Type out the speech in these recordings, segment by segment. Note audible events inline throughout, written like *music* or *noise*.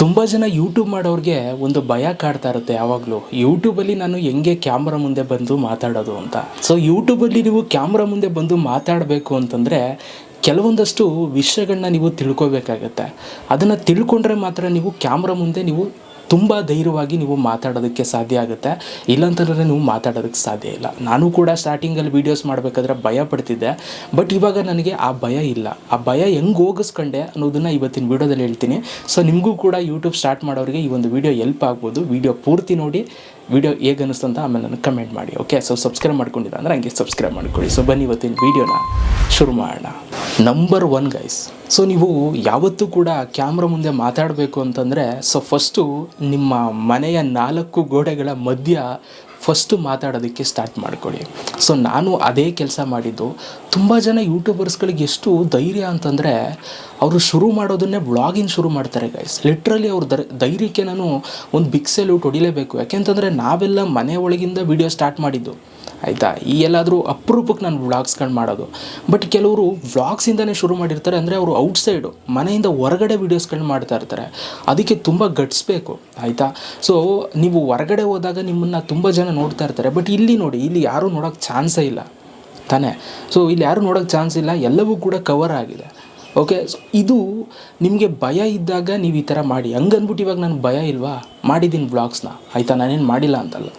ತುಂಬ ಜನ ಯೂಟ್ಯೂಬ್ ಮಾಡೋರಿಗೆ ಒಂದು ಭಯ ಕಾಡ್ತಾ ಇರುತ್ತೆ ಯಾವಾಗಲೂ. ಯೂಟ್ಯೂಬಲ್ಲಿ ನಾನು ಹೆಂಗೆ ಕ್ಯಾಮ್ರಾ ಮುಂದೆ ಬಂದು ಮಾತಾಡೋದು ಅಂತ. ಸೊ ಯೂಟ್ಯೂಬಲ್ಲಿ ನೀವು ಕ್ಯಾಮ್ರಾ ಮುಂದೆ ಬಂದು ಮಾತಾಡಬೇಕು ಅಂತಂದರೆ ಕೆಲವೊಂದಷ್ಟು ವಿಷಯಗಳನ್ನ ನೀವು ತಿಳ್ಕೊಬೇಕಾಗತ್ತೆ. ಅದನ್ನು ತಿಳ್ಕೊಂಡ್ರೆ ಮಾತ್ರ ನೀವು ಕ್ಯಾಮ್ರಾ ಮುಂದೆ ನೀವು ತುಂಬ ಧೈರ್ಯವಾಗಿ ನೀವು ಮಾತಾಡೋದಕ್ಕೆ ಸಾಧ್ಯ ಆಗುತ್ತೆ. ಇಲ್ಲಾಂತಂದರೆ ನೀವು ಮಾತಾಡೋದಕ್ಕೆ ಸಾಧ್ಯ ಇಲ್ಲ. ನಾನು ಕೂಡ ಸ್ಟಾರ್ಟಿಂಗಲ್ಲಿ ವೀಡಿಯೋಸ್ ಮಾಡಬೇಕಾದ್ರೆ ಭಯ ಪಡ್ತಿದ್ದೆ. ಬಟ್ ಇವಾಗ ನನಗೆ ಆ ಭಯ ಇಲ್ಲ. ಆ ಭಯ ಹೆಂಗೆ ಹೋಗಿಸ್ಕೊಂಡೆ ಅನ್ನೋದನ್ನು ಇವತ್ತಿನ ವೀಡಿಯೋದಲ್ಲಿ ಹೇಳ್ತೀನಿ. ಸೊ ನಿಮಗೂ ಕೂಡ ಯೂಟ್ಯೂಬ್ ಸ್ಟಾರ್ಟ್ ಮಾಡೋರಿಗೆ ಈ ಒಂದು ವೀಡಿಯೋ ಎಲ್ಪ್ ಆಗ್ಬೋದು. ವೀಡಿಯೋ ಪೂರ್ತಿ ನೋಡಿ ವೀಡಿಯೋ ಹೇಗೆ ಅನ್ನಿಸ್ತು ಅಂತ ಆಮೇಲೆ ನನಗೆ ಕಮೆಂಟ್ ಮಾಡಿ ಓಕೆ ಸೊ ಸಬ್ಸ್ಕ್ರೈಬ್ ಮಾಡ್ಕೊಂಡಿಲ್ಲ ಅಂದರೆ ಹಂಗೆ ಸಬ್ಸ್ಕ್ರೈಬ್ ಮಾಡ್ಕೊಳ್ಳಿ. ಸೊ ಬನ್ನಿ ಇವತ್ತಿನ ವೀಡಿಯೋನ ಶುರು ಮಾಡೋಣ. ನಂಬರ್ ಒನ್ ಗೈಸ್ ಸೊ ನೀವು ಯಾವತ್ತೂ ಕೂಡ ಕ್ಯಾಮ್ರಾ ಮುಂದೆ ಮಾತಾಡಬೇಕು ಅಂತಂದರೆ ಸೊ ಫಸ್ಟು ನಿಮ್ಮ ಮನೆಯ ನಾಲ್ಕು ಗೋಡೆಗಳ ಮಧ್ಯ ಫಸ್ಟು ಮಾತಾಡೋದಕ್ಕೆ ಸ್ಟಾರ್ಟ್ ಮಾಡ್ಕೊಳ್ಳಿ. ಸೊ ನಾನು ಅದೇ ಕೆಲಸ ಮಾಡಿದ್ದು, ತುಂಬ ಜನ ಯೂಟ್ಯೂಬರ್ಸ್ಗಳಿಗೆ ಎಷ್ಟು ಧೈರ್ಯ ಅಂತಂದರೆ, ಅವರು ಶುರು ಮಾಡೋದನ್ನೇ ವ್ಲಾಗಿಂಗ್ ಶುರು ಮಾಡ್ತಾರೆ ಗೈಸ್ ಲಿಟ್ರಲಿ ಅವ್ರ ಧೈರ್ಯಕ್ಕೆ ನಾನು ಒಂದು ಬಿಗ್ ಸೆಲ್ಯೂಟ್ ಹೊಡಿಲೇಬೇಕು. ಯಾಕೆಂತಂದರೆ ನಾವೆಲ್ಲ ಮನೆ ಒಳಗಿಂದ ವಿಡಿಯೋ ಸ್ಟಾರ್ಟ್ ಮಾಡಿದ್ದು. ಆಯಿತಾ? ಈ ಎಲ್ಲಾದರೂ ಅಪರೂಪಕ್ಕೆ ನಾನು ವ್ಲಾಗ್ಸ್ಗಳು ಮಾಡೋದು. ಬಟ್ ಕೆಲವರು ವ್ಲಾಗ್ಸಿಂದನೇ ಶುರು ಮಾಡಿರ್ತಾರೆ ಅಂದರೆ ಅವರು ಔಟ್ಸೈಡು ಮನೆಯಿಂದ ಹೊರಗಡೆ ವೀಡಿಯೋಸ್ಗಳನ್ನ ಮಾಡ್ತಾ ಇರ್ತಾರೆ. ಅದಕ್ಕೆ ತುಂಬ ಗಟ್ಸ್ಬೇಕು ಆಯಿತಾ? ಸೊ ನೀವು ಹೊರಗಡೆ ಹೋದಾಗ ನಿಮ್ಮನ್ನು ತುಂಬ ಜನ ನೋಡ್ತಾ ಇರ್ತಾರೆ. ಬಟ್ ಇಲ್ಲಿ ನೋಡಿ, ಇಲ್ಲಿ ಯಾರೂ ನೋಡೋಕ್ಕೆ ಚಾನ್ಸೇ ಇಲ್ಲ. ತಾನೇ? ಸೊ ಇಲ್ಲಿ ಯಾರೂ ನೋಡೋಕ್ಕೆ ಚಾನ್ಸ್ ಇಲ್ಲ. ಎಲ್ಲವೂ ಕೂಡ ಕವರ್ ಆಗಿದೆ. ಓಕೆ ಸೊ ಇದು ನಿಮಗೆ ಭಯ ಇದ್ದಾಗ ನೀವು ಈ ಥರ ಮಾಡಿ. ಹಂಗನ್ಬಿಟ್ಟು ಇವಾಗ ನನಗೆ ಭಯ ಇಲ್ವಾ? ಮಾಡಿದ್ದೀನಿ ವ್ಲಾಗ್ಸ್ನ ಆಯಿತಾ? ನಾನೇನು ಮಾಡಿಲ್ಲ ಅಂತಲ್ಲ.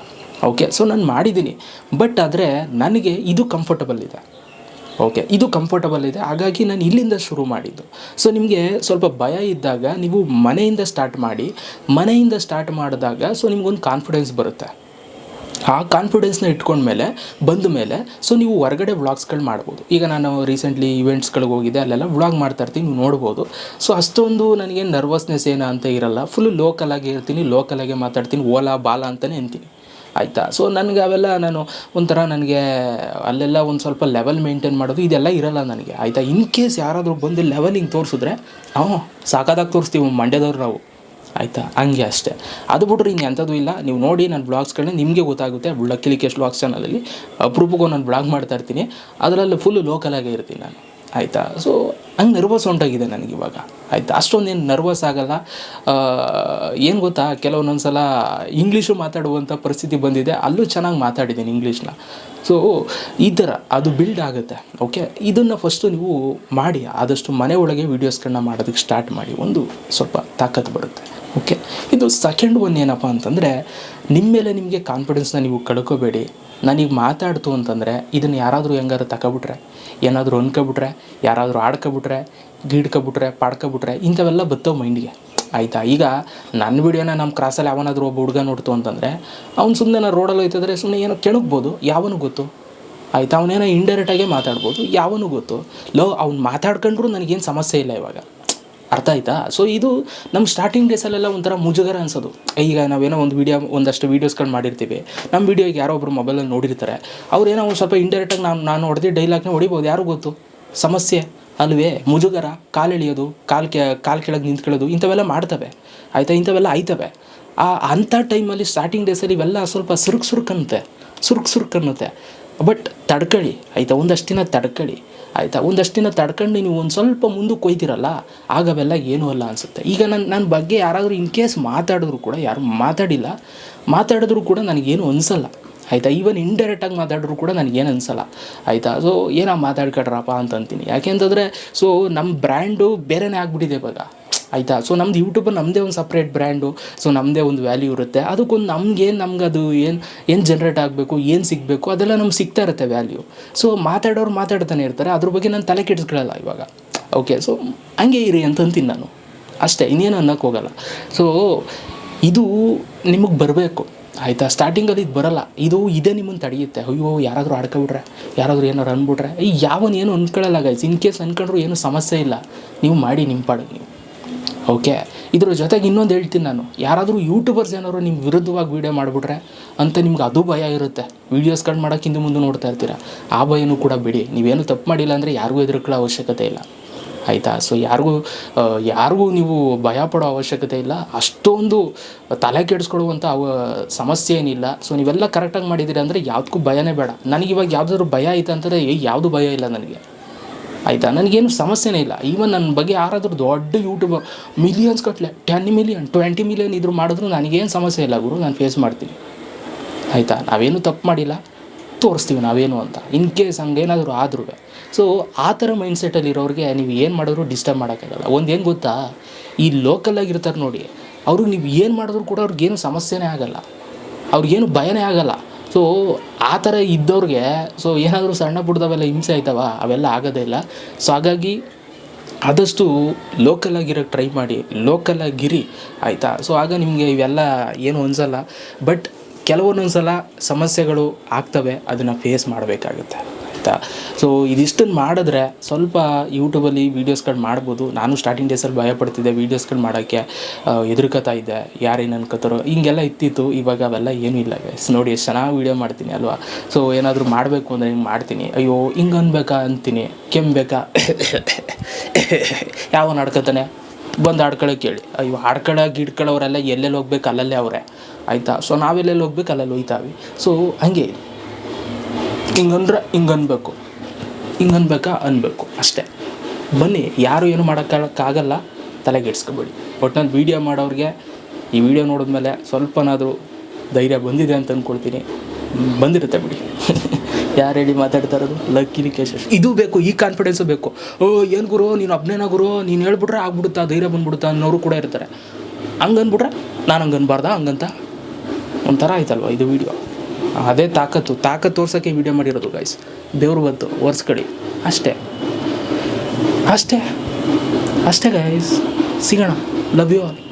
ಓಕೆ ಸೊ ನಾನು ಮಾಡಿದ್ದೀನಿ ಬಟ್ ಆದರೆ ನನಗೆ ಇದು ಕಂಫರ್ಟಬಲ್ ಇದೆ. ಓಕೆ ಇದು ಕಂಫರ್ಟಬಲ್ ಇದೆ. ಹಾಗಾಗಿ ನಾನು ಇಲ್ಲಿಂದ ಶುರು ಮಾಡಿದ್ದು. ಸೊ ನಿಮಗೆ ಸ್ವಲ್ಪ ಭಯ ಇದ್ದಾಗ ನೀವು ಮನೆಯಿಂದ ಸ್ಟಾರ್ಟ್ ಮಾಡಿ, ಮನೆಯಿಂದ ಸ್ಟಾರ್ಟ್ ಮಾಡಿದಾಗ ಸೊ ನಿಮಗೊಂದು ಕಾನ್ಫಿಡೆನ್ಸ್ ಬರುತ್ತೆ. ಆ ಕಾನ್ಫಿಡೆನ್ಸ್ನ ಇಟ್ಕೊಂಡ್ಮೇಲೆ ಬಂದ ಮೇಲೆ ಸೊ ನೀವು ಹೊರಗಡೆ ವ್ಲಾಗ್ಸ್ಗಳು ಮಾಡ್ಬೋದು. ಈಗ ನಾನು ರೀಸೆಂಟ್ಲಿ ಇವೆಂಟ್ಸ್ಗಳಿಗೆ ಹೋಗಿದ್ದೆ, ಅಲ್ಲೆಲ್ಲ ವ್ಲಾಗ್ ಮಾಡ್ತಾ ಇರ್ತೀನಿ, ನೀವು ನೋಡ್ಬೋದು. ಸೊ ಅಷ್ಟೊಂದು ನನಗೆ ನರ್ವಸ್ನೆಸ್ ಏನು ಅಂತ ಇರಲ್ಲ. ಫುಲ್ ಲೋಕಲಾಗಿ ಇರ್ತೀನಿ ಲೋಕಲಾಗೆ ಮಾತಾಡ್ತೀನಿ, ಓಲಾ, ಬಾಲ ಅಂತಲೇ ಅಂತೀನಿ. ಆಯಿತಾ? ಸೊ ನನಗೆ ಅವೆಲ್ಲ ನಾನು ಒಂಥರ ನನಗೆ ಅಲ್ಲೆಲ್ಲ ಒಂದು ಸ್ವಲ್ಪ ಲೆವೆಲ್ ಮೇಂಟೈನ್ ಮಾಡೋದು ಇದೆಲ್ಲ ಇರಲ್ಲ ನನಗೆ, ಆಯಿತಾ? ಇನ್ ಕೇಸ್ ಯಾರಾದರೂ ಬಂದು ಲೆವೆಲ್ ತೋರಿಸಿದ್ರೆ, ಹ್ಞೂ, ಸಾಕಾದಾಗ ತೋರಿಸ್ತೀವಿ ಮಂಡ್ಯದವ್ರು ನಾವು, ಆಯಿತಾ? ಹಂಗೆ ಅಷ್ಟೇ. ಅದು ಬಿಟ್ರೆ ಇನ್ನು ಎಂಥದ್ದು ಇಲ್ಲ. ನೀವು ನೋಡಿ ನನ್ನ ಬ್ಲಾಗ್ಸ್ಗಳನ್ನ ನಿಮಗೆ ಗೊತ್ತಾಗುತ್ತೆ. ಲಕ್ಕಿಲಿ ಲಿಕೇಶ್ ಬ್ಲಾಗ್ಸ್ ಚಾನಲಲ್ಲಿ ಅಪರೂಪಕ್ಕೂ ನಾನು ಬ್ಲಾಗ್ ಮಾಡ್ತಾ ಇರ್ತೀನಿ. ಅದರಲ್ಲಿ ಫುಲ್ ಲೋಕಲಾಗೇ ಇರ್ತೀನಿ ನಾನು, ಆಯಿತಾ? ಸೊ ಹಂಗೆ ನರ್ವಸ್ ಹೊಂಟೋಗಿದೆ ನನಗೆ ಇವಾಗ. ಆಯ್ತು? ಅಷ್ಟೊಂದೇನು ನರ್ವಸ್ ಆಗಲ್ಲ. ಏನು ಗೊತ್ತಾ? ಕೆಲವೊಂದೊಂದು ಸಲ ಇಂಗ್ಲೀಷು ಮಾತಾಡುವಂಥ ಪರಿಸ್ಥಿತಿ ಬಂದಿದೆ. ಅಲ್ಲೂ ಚೆನ್ನಾಗಿ ಮಾತಾಡಿದ್ದೀನಿ ಇಂಗ್ಲೀಷ್ನ ಸೊ ಈ ಥರ ಅದು ಬಿಲ್ಡ್ ಆಗುತ್ತೆ. ಓಕೆ ಇದನ್ನು ಫಸ್ಟು ನೀವು ಮಾಡಿ, ಆದಷ್ಟು ಮನೆ ಒಳಗೆ ವೀಡಿಯೋಸ್ಗಳನ್ನ ಮಾಡೋದಕ್ಕೆ ಸ್ಟಾರ್ಟ್ ಮಾಡಿ. ಒಂದು ಸ್ವಲ್ಪ ತಾಕತ್ತು ಬರುತ್ತೆ. ಓಕೆ ಇದು ಸೆಕೆಂಡ್ ಒನ್ ಏನಪ್ಪ ಅಂತಂದರೆ ನಿಮ್ಮ ಮೇಲೆ ನಿಮಗೆ ಕಾನ್ಫಿಡೆನ್ಸ್ನ ನೀವು ಕಳ್ಕೊಬೇಡಿ. ನನಗೆ ಮಾತಾಡ್ತು ಅಂತಂದರೆ ಇದನ್ನು ಯಾರಾದರೂ ಹೆಂಗಾರು ತಗೊಬಿಟ್ರೆ ಏನಾದರೂ ಅನ್ಕೊಬಿಟ್ರೆ ಯಾರಾದರೂ ಆಡ್ಕೊಬಿಟ್ರೆ, ಗೀಡ್ಕೊಬಿಟ್ರೆ, ಪಾಡ್ಕೊಬಿಟ್ರೆ, ಇಂಥವೆಲ್ಲ ಬತ್ತವೆ ಮೈಂಡಿಗೆ. ಆಯಿತಾ? ಈಗ ನನ್ನ ವಿಡಿಯೋನ ನಮ್ಮ ಕ್ರಾಸಲ್ಲಿ ಯಾವನಾದರೂ ಒಬ್ಬ ಹುಡುಗ ನೋಡ್ತು ಅಂತಂದರೆ, ಅವ್ನು ಸುಮ್ಮನೆ ನಾನು ರೋಡಲ್ಲಿ ಹೋಯ್ತಿದ್ರೆ ಸುಮ್ಮನೆ ಏನೋ ಕೆಣಕ್ಬೋದು, ಯಾವನು ಗೊತ್ತು? ಆಯಿತಾ? ಅವನೇನೋ ಇಂಡೈರೆಕ್ಟಾಗೆ ಮಾತಾಡ್ಬೋದು, ಯಾವನು ಗೊತ್ತು? ಲೋ, ಅವ್ನು ಮಾತಾಡ್ಕೊಂಡ್ರು ನನಗೇನು ಸಮಸ್ಯೆ ಇಲ್ಲ ಇವಾಗ. ಅರ್ಥ ಆಯ್ತಾ? ಸೊ ಇದು ನಮ್ಮ ಸ್ಟಾರ್ಟಿಂಗ್ ಡೇಸಲ್ಲೆಲ್ಲ ಒಂಥರ ಮುಜುಗರ ಅನ್ಸೋದು. ಈಗ ನಾವೇನೋ ಒಂದು ವೀಡಿಯೋ ಒಂದಷ್ಟು ವೀಡಿಯೋಸ್ಗಳು ಮಾಡಿರ್ತೀವಿ. ನಮ್ಮ ವೀಡಿಯೋಗೆ ಯಾರೋ ಒಬ್ರು ಮೊಬೈಲಲ್ಲಿ ನೋಡಿರ್ತಾರೆ. ಅವ್ರೇನೋ ಒಂದು ಸ್ವಲ್ಪ ಇಂಡೈರೆಕ್ಟಾಗಿ ನಾನು ನಾನು ಹೊಡೆದು ಡೈಲಾಗ್ನ ಹೊಡಿಬೋದು. ಯಾರು ಗೊತ್ತು? ಸಮಸ್ಯೆ ಅಲ್ವೇ? ಮುಜುಗರ? ಕಾಲೆಳೆಯೋದು ಕಾಲು ಕೆ, ಕಾಲು ಕೆಳಗೆ ನಿಂತ್ಕೊಳ್ಳೋದು, ಇಂಥವೆಲ್ಲ ಮಾಡ್ತವೆ. ಆಯಿತಾ? ಇಂಥವೆಲ್ಲ ಆಯ್ತವೆ. ಆ, ಅಂಥ ಟೈಮಲ್ಲಿ ಸ್ಟಾರ್ಟಿಂಗ್ ಡೇಸಲ್ಲಿ ಇವೆಲ್ಲ ಸ್ವಲ್ಪ ಸುರುಕ್ ಸುರುಕ್ ಸುರುಕ್ ಅನ್ನುತ್ತೆ. ಬಟ್ ತಡ್ಕೊಳ್ಳಿ ಆಯಿತಾ? ಒಂದಷ್ಟು ದಿನ ತಡ್ಕೊಳ್ಳಿ ಆಯಿತಾ? ಒಂದಷ್ಟು ದಿನ ತಡ್ಕೊಂಡು ನೀವು ಒಂದು ಸ್ವಲ್ಪ ಮುಂದಕ್ಕೆ ಕೊಯ್ತಿರಲ್ಲ ಆಗ ಅವೆಲ್ಲ ಏನೂ ಅಲ್ಲ ಅನಿಸುತ್ತೆ. ಈಗ ನನ್ನ ನನ್ನ ಬಗ್ಗೆ ಯಾರಾದರೂ ಇನ್ ಕೇಸ್ ಮಾತಾಡಿದ್ರು ಕೂಡ, ಯಾರು ಮಾತಾಡಿಲ್ಲ, ಮಾತಾಡಿದ್ರು ಕೂಡ ನನಗೇನು ಅನಿಸಲ್ಲ. ಆಯಿತಾ? ಈವನ್ ಇಂಡೈರೆಕ್ಟಾಗಿ ಮಾತಾಡಿದ್ರು ಕೂಡ ನನಗೇನು ಅನಿಸಲ್ಲ. ಆಯಿತಾ? ಸೊ ಏನೋ ಮಾತಾಡ್ಕೊಡ್ರಪ್ಪ ಅಂತಂತೀನಿ. ಯಾಕೆಂತಂದರೆ ಸೊ ನಮ್ಮ ಬ್ರ್ಯಾಂಡು ಬೇರೆನೇ ಆಗಿಬಿಟ್ಟಿದೆ ಇವಾಗ. ಆಯಿತಾ? ಸೊ ನಮ್ದು ಯೂಟ್ಯೂಬರ್ ನಮ್ಮದೇ ಒಂದು ಸಪ್ರೇಟ್ ಬ್ರ್ಯಾಂಡು ಸೊ ನಮ್ಮದೇ ಒಂದು ವ್ಯಾಲ್ಯೂ ಇರುತ್ತೆ. ಅದಕ್ಕೊಂದು ನಮ್ಗೇನು ನಮ್ಗೆ ಅದು ಏನು ಏನು ಜನ್ರೇಟ್ ಆಗಬೇಕು, ಏನು ಸಿಗಬೇಕು, ಅದೆಲ್ಲ ನಮ್ಗೆ ಸಿಗ್ತಾ ಇರುತ್ತೆ ವ್ಯಾಲ್ಯೂ ಸೊ ಮಾತಾಡೋರು ಮಾತಾಡ್ತಾನೆ ಇರ್ತಾರೆ. ಅದ್ರ ಬಗ್ಗೆ ನಾನು ತಲೆ ಕೆಡಿಸ್ಕೊಳ್ಳಲ್ಲ ಇವಾಗ. ಓಕೆ ಸೊ ಹಂಗೆ ಇರಿ ಅಂತಂತೀನಿ ನಾನು. ಅಷ್ಟೇ, ಇನ್ನೇನು ಅನ್ನೋಕ್ಕೆ ಹೋಗಲ್ಲ. ಸೊ ಇದು ನಿಮಗೆ ಬರಬೇಕು. ಆಯಿತಾ? ಸ್ಟಾರ್ಟಿಂಗಲ್ಲಿ ಇದು ಬರಲ್ಲ. ಇದು ಇದೇ ನಿಮ್ಮನ್ನು ತಡೆಯುತ್ತೆ. ಅಯ್ಯೋ, ಯಾರಾದರೂ ಆಡ್ಕೊಬಿಟ್ರೆ, ಯಾರಾದರೂ ಏನಾರು ಅಂದ್ಬಿಟ್ರೆ ಈ ಯಾವನ್ನೇನು ಏನು ಅಂದ್ಕೊಳ್ಳಲ್ಲ ಗೈಸ್ ಇನ್ ಕೇಸ್ ಅಂದ್ಕೊಂಡ್ರು ಏನು ಸಮಸ್ಯೆ ಇಲ್ಲ. ನೀವು ಮಾಡಿ, ನಿಮ್ಮ ಪಾಡಿಗೆ ನೀವು. ಓಕೆ? ಇದ್ರ ಜೊತೆಗೆ ಇನ್ನೊಂದು ಹೇಳ್ತೀನಿ ನಾನು. ಯಾರಾದರೂ ಯೂಟ್ಯೂಬರ್ಸ್ ಏನಾದ್ರು ನಿಮ್ಮ ವಿರುದ್ಧವಾಗಿ ವೀಡಿಯೋ ಮಾಡಿಬಿಟ್ರೆ ಅಂತ ನಿಮ್ಗೆ ಅದು ಭಯ ಇರುತ್ತೆ. ವೀಡಿಯೋಸ್ಗಳು ಮಾಡೋಕೆ ಹಿಂದೆ ಮುಂದೆ ನೋಡ್ತಾ ಇರ್ತೀರ? ಆ ಭಯನೂ ಕೂಡ ಬಿಡಿ. ನೀವೇನು ತಪ್ಪು ಮಾಡಿಲ್ಲ ಅಂದರೆ ಯಾರಿಗೂ ಹೆದರ್ಕೊಳ್ಳೋ ಅವಶ್ಯಕತೆ ಇಲ್ಲ. ಆಯಿತಾ? ಸೊ ಯಾರಿಗೂ ಯಾರಿಗೂ ನೀವು ಭಯ ಪಡೋ ಅವಶ್ಯಕತೆ ಇಲ್ಲ. ಅಷ್ಟೊಂದು ತಲೆ ಕೆಡಿಸ್ಕೊಳ್ಳುವಂಥ ಅವ, ಸಮಸ್ಯೆ ಏನಿಲ್ಲ. ಸೊ ನೀವೆಲ್ಲ ಕರೆಕ್ಟಾಗಿ ಮಾಡಿದ್ದೀರಿ ಅಂದರೆ ಯಾವುದಕ್ಕೂ ಭಯನೇ ಬೇಡ. ನನಗಿವಾಗ ಯಾವುದಾದ್ರು ಭಯ ಐತೆ ಅಂತಂದರೆ ಯಾವುದು ಭಯ ಇಲ್ಲ ನನಗೆ. ಆಯಿತಾ? ನನಗೇನು ಸಮಸ್ಯೆನೇ ಇಲ್ಲ. ಈವನ್ ನನ್ನ ಬಗ್ಗೆ ಯಾರಾದರೂ ದೊಡ್ಡ ಯೂಟ್ಯೂಬ್ ಮಿಲಿಯನ್ಸ್ ಕಟ್ಲೆ ಟೆನ್ ಮಿಲಿಯನ್ ಟ್ವೆಂಟಿ ಮಿಲಿಯನ್ ಇದ್ರು ಮಾಡಿದ್ರು ನನಗೇನು ಸಮಸ್ಯೆ ಇಲ್ಲ ಗುರು, ನಾನು ಫೇಸ್ ಮಾಡ್ತೀನಿ. ಆಯಿತಾ? ನಾವೇನು ತಪ್ಪು ಮಾಡಿಲ್ಲ. ತೋರಿಸ್ತೀವಿ ನಾವೇನು ಅಂತ. ಇನ್ ಕೇಸ್ ಹಂಗೇನಾದರೂ ಆದ್ರೂ. ಸೊ ಆ ಥರ ಮೈಂಡ್ಸೆಟ್ಟಲ್ಲಿ ಇರೋರಿಗೆ ನೀವು ಏನು ಮಾಡಿದ್ರು ಡಿಸ್ಟರ್ಬ್ ಮಾಡೋಕ್ಕಾಗಲ್ಲ. ಒಂದು ಏನು ಗೊತ್ತಾ? ಈ ಲೋಕಲ್ಲಾಗಿರ್ತಾರೆ ಇರ್ತಾರೆ ನೋಡಿ ಅವ್ರಿಗೆ ನೀವು ಏನು ಮಾಡಿದ್ರು ಕೂಡ ಅವ್ರಿಗೇನು ಸಮಸ್ಯೆನೇ ಆಗಲ್ಲ. ಅವ್ರಿಗೇನು ಭಯನೇ ಆಗಲ್ಲ. ಸೊ ಆ ಥರ ಇದ್ದವ್ರಿಗೆ ಸೊ ಏನಾದರೂ ಸಣ್ಣ ಪುಟ್ಟದವೆಲ್ಲ ಹಿಂಸೆ ಆಯ್ತವ? ಅವೆಲ್ಲ ಆಗೋದೇ ಇಲ್ಲ. ಸೊ ಹಾಗಾಗಿ ಆದಷ್ಟು ಲೋಕಲಾಗಿರೋಕ್ಕೆ ಟ್ರೈ ಮಾಡಿ. ಲೋಕಲಾಗಿರಿ ಆಯಿತಾ? ಸೊ ಆಗ ನಿಮಗೆ ಇವೆಲ್ಲ ಏನು ಅನಿಸಲ್ಲ. ಬಟ್ ಕೆಲವೊಂದೊಂದು ಸಲ ಸಮಸ್ಯೆಗಳು ಆಗ್ತವೆ, ಅದನ್ನು ಫೇಸ್ ಮಾಡಬೇಕಾಗುತ್ತೆ. ಆಯಿತಾ ಸೊ ಇದಿಷ್ಟನ್ನು ಮಾಡಿದ್ರೆ ಸ್ವಲ್ಪ ಯೂಟ್ಯೂಬಲ್ಲಿ ವೀಡಿಯೋಸ್ಗಳು ಮಾಡ್ಬೋದು. ನಾನು ಸ್ಟಾರ್ಟಿಂಗ್ ಡೇಸಲ್ಲಿ ಭಯಪಡ್ತಿದ್ದೆ ವೀಡಿಯೋಸ್ಗಳು ಮಾಡೋಕ್ಕೆ. ಎದುರ್ಕೋತಾ ಇದ್ದೆ. ಯಾರೇನು ಅನ್ಕೋತಾರೋ. ಹಿಂಗೆಲ್ಲ ಇತ್ತಿತ್ತು. ಇವಾಗ ಅವೆಲ್ಲ ಏನೂ ಇಲ್ಲ ಗೈಸ್ ನೋಡಿ, ಎಷ್ಟು ಚೆನ್ನಾಗಿ ವೀಡಿಯೋ ಮಾಡ್ತೀನಿ ಅಲ್ವಾ? ಸೊ ಏನಾದರೂ ಮಾಡಬೇಕು ಅಂದರೆ ಹಿಂಗೆ ಮಾಡ್ತೀನಿ. ಅಯ್ಯೋ, ಹಿಂಗೆ ಅನ್ಬೇಕಾ ಅಂತೀನಿ. ಕೆಮ್ಮಬೇಕಾ *coughs* ಯಾವ ನಡ್ಕೊತಾನೆ ಬಂದು ಆಡ್ಕೊಳಕ್ಕೆ ಕೇಳಿ. ಅಯ್ಯೋ ಆಡ್ಕೊಳಕ್ಕೆ ಗಿಡ್ಕೊಳ್ಳೋರೆಲ್ಲ ಎಲ್ಲೆಲ್ಲಿ ಹೋಗ್ಬೇಕು ಅಲ್ಲಲ್ಲೇ ಅವರೇ. ಆಯಿತಾ? ಸೊ ನಾವೆಲ್ಲೆಲ್ಲಿ ಹೋಗ್ಬೇಕು ಅಲ್ಲಲ್ಲಿ ಹೋಯ್ತಾವೆ. ಸೊ ಹಂಗೆ. ಹಿಂಗಂದ್ರೆ ಹಿಂಗೆ ಅನ್ಬೇಕು ಹಿಂಗೆ ಅನ್ಬೇಕಾ ಅನ್ಬೇಕು ಅಷ್ಟೇ. ಬನ್ನಿ, ಯಾರು ಏನು ಮಾಡೋಕ್ಕಾಗಲ್ಲ, ತಲೆಗೆಡ್ಸ್ಕೊಬೇಡಿ. ಒಟ್ನಲ್ಲಿ ವೀಡಿಯೋ ಮಾಡೋರಿಗೆ, ಈ ವಿಡಿಯೋ ನೋಡಿದ್ಮೇಲೆ ಸ್ವಲ್ಪನಾದರೂ ಧೈರ್ಯ ಬಂದಿದೆ ಅಂತ ಅಂದ್ಕೊಳ್ತೀನಿ ಬಂದಿರುತ್ತೆ ಬಿಡಿ. *laughs* ಯಾರು ಹೇಳಿ ಮಾತಾಡ್ತಾ ಇರೋದು ಕೇಶ ಇದು ಬೇಕು, ಈ ಕಾನ್ಫಿಡೆನ್ಸು ಬೇಕು. ಓ, ಏನು ಗುರು, ನೀನು ಒಬ್ಬನೇನ ಗುರು? ನೀನು ಹೇಳ್ಬಿಟ್ರೆ ಆಗ್ಬಿಡುತ್ತಾ, ಧೈರ್ಯ ಬಂದ್ಬಿಡುತ್ತಾ ಅನ್ನೋರು ಕೂಡ ಇರ್ತಾರೆ. ಹಂಗೆ ಅಂದ್ಬಿಟ್ರೆ ನಾನು ಹಂಗೆ ಅನ್ಬಾರ್ದಾ ಹಂಗಂತ? ಒಂಥರ ಆಯ್ತಲ್ವ ಇದು ವಿಡಿಯೋ ಅದೇ ತಾಕತ್ತು ತಾಕತ್ತು ತೋರ್ಸೋಕ್ಕೆ ವಿಡಿಯೋ ಮಾಡಿರೋದು ಗೈಸ್ ದೇವ್ರು ಬಂತು ಒರ್ಸ್ಕಡಿ ಅಷ್ಟೇ. ಅಷ್ಟೇ. ಅಷ್ಟೇ ಗೈಸ್ ಸಿಗೋಣ. Love you all